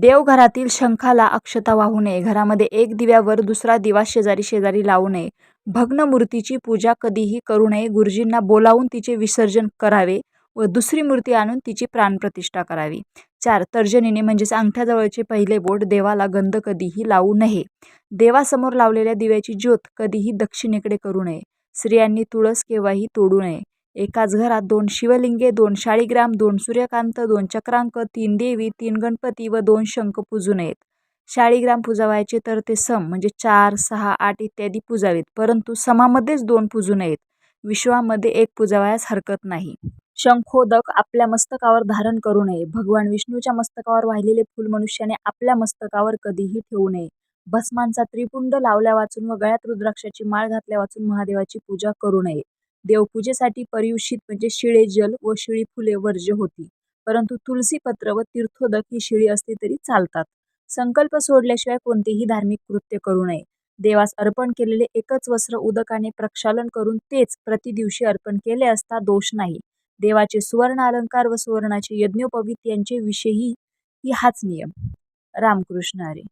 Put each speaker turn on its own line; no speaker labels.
देवघरातील शंखाला अक्षता वाहू नये. घरामध्ये एक दिव्यावर दुसरा दिवा शेजारी शेजारी लावू नये. भग्न मूर्तीची पूजा कधीही करू नये. गुरुजींना बोलावून तिचे विसर्जन करावे व दुसरी मूर्ती आणून तिची प्राणप्रतिष्ठा करावी. चार तर्जनीने म्हणजेच अंगठ्याजवळचे पहिले बोट देवाला गंध कधीही लावू नये. देवासमोर लावलेल्या दिव्याची ज्योत कधीही दक्षिणेकडे करू नये. स्त्रियांनी तुळस केव्हाही तोडू नये. एकाच घरात दोन शिवलिंगे दोन शाळीग्राम दोन सूर्यकांत दोन चक्रांक तीन देवी तीन गणपती व दोन शंख पूजू नयेत. शाळीग्राम पूजावायचे तर ते सम म्हणजे चार सहा आठ इत्यादी पूजावेत परंतु समामध्येच दोन पूजू नयेत. विश्वामध्ये एक पूजावयास हरकत नाही. शंखोदक आपल्या मस्तकावर धारण करू नये. भगवान विष्णूच्या मस्तकावर वाहिलेले फूल मनुष्याने आपल्या मस्तकावर कधीही ठेवू नये. भस्मांचा त्रिपुंड लावल्या वाचून व गळ्यात रुद्राक्षाची माळ घातल्या वाचून महादेवाची पूजा करू नये. देवपूजेसाठी पर्युषित म्हणजे शिळे जल व शिळी फुले वर्ज्य होती. परंतु तुलसीपत्र व तीर्थोदक ही शिळी असली तरी चालतात. संकल्प सोडल्याशिवाय कोणतेही धार्मिक कृत्य करू नये. देवास अर्पण केलेले एकच वस्त्र उदकाने प्रक्षालन करून तेच प्रतिदिवशी अर्पण केले असता दोष नाही. देवाचे सुवर्ण अलंकार व सुवर्णाचे यज्ञोपवीत यांचे विषयी ही हाच नियम. रामकृष्ण हरी.